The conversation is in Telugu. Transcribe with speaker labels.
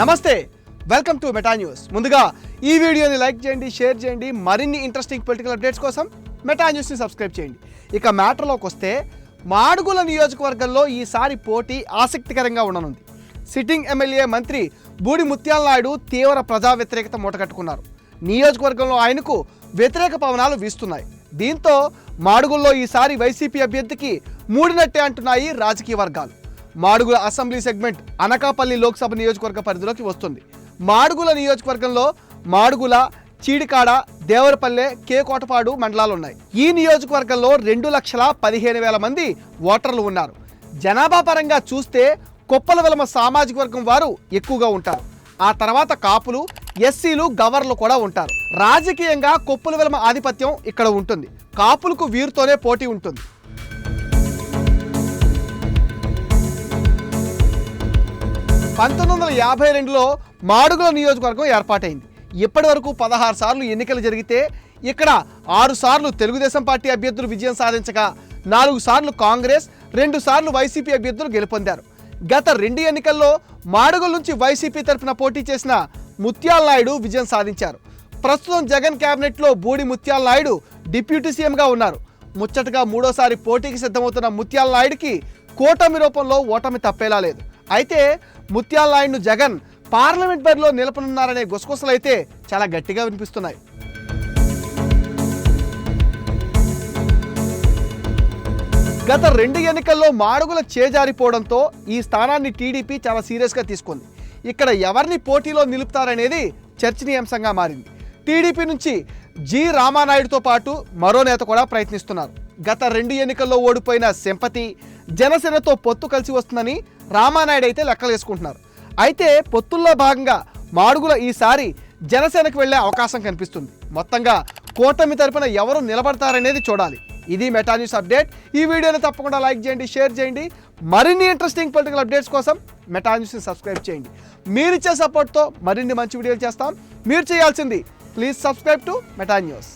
Speaker 1: నమస్తే వెల్కమ్ టు మెటా న్యూస్. ముందుగా ఈ వీడియోని లైక్ చేయండి షేర్ చేయండి మరిన్ని ఇంట్రెస్టింగ్ పొలిటికల్ అప్డేట్స్ కోసం మెటా న్యూస్ని సబ్స్క్రైబ్ చేయండి. ఇక మ్యాటర్లోకి వస్తే మాడుగుల నియోజకవర్గంలో ఈసారి పోటీ ఆసక్తికరంగా ఉండనుంది. సిట్టింగ్ ఎమ్మెల్యే మంత్రి బూడి ముత్యాల నాయుడు తీవ్ర ప్రజా వ్యతిరేకత మూటగట్టుకున్నారు నియోజకవర్గంలో ఆయనకు వ్యతిరేక పవనాలు వీస్తున్నాయి. దీంతో మాడుగుల్లో ఈసారి వైసీపీ అభ్యర్థికి మూడినట్టే అంటున్నాయి రాజకీయ వర్గాలు. మాడుగుల అసెంబ్లీ సెగ్మెంట్ అనకాపల్లి లోక్సభ నియోజకవర్గ పరిధిలోకి వస్తుంది. మాడుగుల నియోజకవర్గంలో మాడుగుల చీడికాడ దేవరపల్లె కే కోటపాడు మండలాలు ఉన్నాయి ఈ నియోజకవర్గంలో రెండు లక్షల పదిహేను వేల మంది ఓటర్లు ఉన్నారు. జనాభా పరంగా చూస్తే కొప్పల వెలమ సామాజిక వర్గం వారు ఎక్కువగా ఉంటారు. ఆ తర్వాత కాపులు ఎస్సీలు గవర్లు కూడా ఉంటారు. రాజకీయంగా కొప్పుల వెలమ ఆధిపత్యం ఇక్కడ ఉంటుంది. కాపులకు వీరితోనే పోటీ ఉంటుంది. పంతొమ్మిది వందల యాభై రెండులో మాడుగుల నియోజకవర్గం ఏర్పాటైంది. ఇప్పటి వరకు పదహారు సార్లు ఎన్నికలు జరిగితే ఇక్కడ ఆరు సార్లు తెలుగుదేశం పార్టీ అభ్యర్థులు విజయం సాధించగా నాలుగు సార్లు కాంగ్రెస్ రెండు సార్లు వైసీపీ అభ్యర్థులు గెలుపొందారు. గత రెండు ఎన్నికల్లో మాడుగుల నుంచి వైసీపీ తరఫున పోటీ చేసిన ముత్యాల నాయుడు విజయం సాధించారు. ప్రస్తుతం జగన్ కేబినెట్లో బూడి ముత్యాల నాయుడు డిప్యూటీ సీఎంగా ఉన్నారు. ముచ్చటగా మూడోసారి పోటీకి సిద్ధమవుతున్న ముత్యాల నాయుడికి కూటమి రూపంలో ఓటమి తప్పేలా లేదు. అయితే ముత్యాల నాయుడును జగన్ పార్లమెంట్ బరిలో నిలపనున్నారనే గుసగుసలు అయితే చాలా గట్టిగా వినిపిస్తున్నాయి. గత రెండు ఎన్నికల్లో మాడుగుల చేజారిపోవడంతో ఈ స్థానాన్ని టీడీపీ చాలా సీరియస్గా తీసుకుంది. ఇక్కడ ఎవరిని పోటీలో నిలుపుతారనేది చర్చనీయాంశంగా మారింది. టీడీపీ నుంచి జి రామానాయుడుతో పాటు మరో నేత కూడా ప్రయత్నిస్తున్నారు. గత రెండు ఎన్నికల్లో ఓడిపోయిన సింపతి జనసేనతో పొత్తు కలిసి వస్తుందని రామానాయుడు అయితే లెక్కలు వేసుకుంటున్నారు. అయితే పొత్తుల్లో భాగంగా మాడుగుల ఈసారి జనసేనకు వెళ్ళే అవకాశం కనిపిస్తుంది. మొత్తంగా కూటమి తరపున ఎవరు నిలబడతారనేది చూడాలి. ఇది మెటా న్యూస్ అప్డేట్. ఈ వీడియోని తప్పకుండా లైక్ చేయండి షేర్ చేయండి. మరిన్ని ఇంట్రెస్టింగ్ పొలిటికల్ అప్డేట్స్ కోసం మెటా న్యూస్ని సబ్స్క్రైబ్ చేయండి. మీరు ఇచ్చే సపోర్ట్తో మరిన్ని మంచి వీడియోలు చేస్తాం. మీరు చేయాల్సింది please subscribe to Meta news.